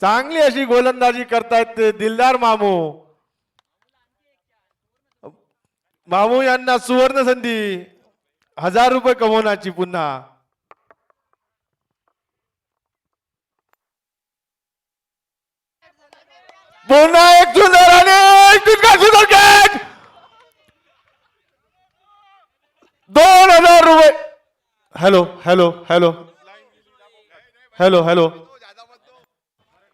चांगली अशी गोलंदाजी करतायत ते दिलदार मामू. मामू यांना सुवर्ण संधी. हजार रुपये कमवण्याची पुन्हा. पुन्हा एक सुंदर आणि सुंदर दोन हजार रुपये. Hello hello hello hello hello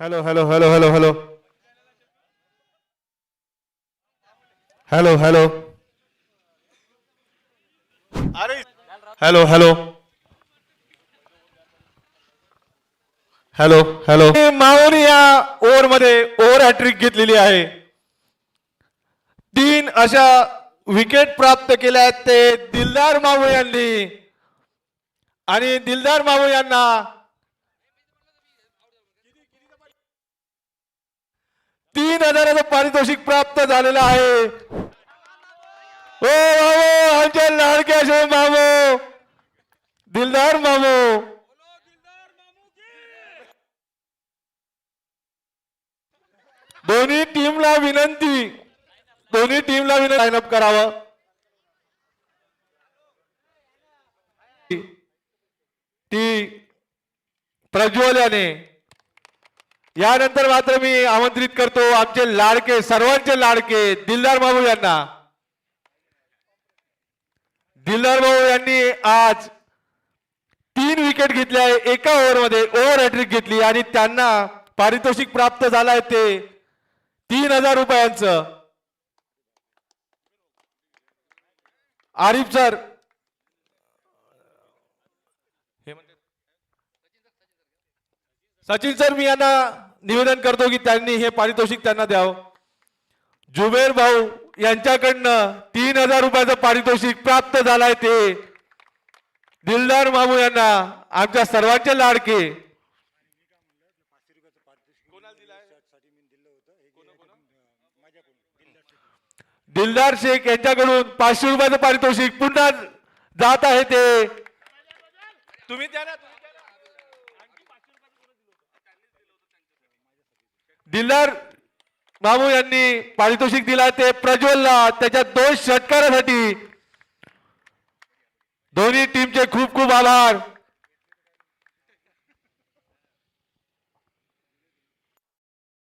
hello hello hello hello hello hello hello अरे. Hello hello hello hello Mauli या ओव्हरमध्ये ओव्हर हॅट्रिक घेतलेली आहे. तीन अशा विकेट प्राप्त केल्या आहेत ते दिलदार मावळे यांनी. आणि दिलदार मावळे यांना हजाराचं पारितोषिक प्राप्त झालेलं आहे. ओ मामो आमच्या लाडके असे मामू. दिलदार मामो. दोन्ही टीमला विनंती. दोन्ही टीमला विनंती. लाईन अप करावं. ती प्रज्वल याने यानंतर मात्र मी आमंत्रित करतो आमचे लाडके सर्वांचे लाडके दिलदार बाबू यांना. दिलदार बाबू यांनी आज तीन विकेट घेतल्या एका ओव्हरमध्ये ओव्हर हॅट्रिक घेतली आणि त्यांना पारितोषिक प्राप्त झालाय ते तीन हजार रुपयांचं. आरिफ सर. म्हणजे- सचिन सर मी यांना निवेदन करतो की त्यांनी हे पारितोषिक त्यांना द्यावं. जुबेर भाऊ यांच्याकडनं तीन हजार रुपयाचं पारितोषिक प्राप्त झालंय ते. दिलदार मामू यांना आमच्या सर्वांचे लाडके. दिलदार शेख यांच्याकडून पाचशे रुपयाचं पारितोषिक पुन्हा जात आहे ते. तुम्ही द्या ना. दिलदार मामू यांनी पारितोषिक दिला ते प्रज्वलला त्याच्या दोन षटकारासाठी दोन्ही टीमचे खूप खूप आभार.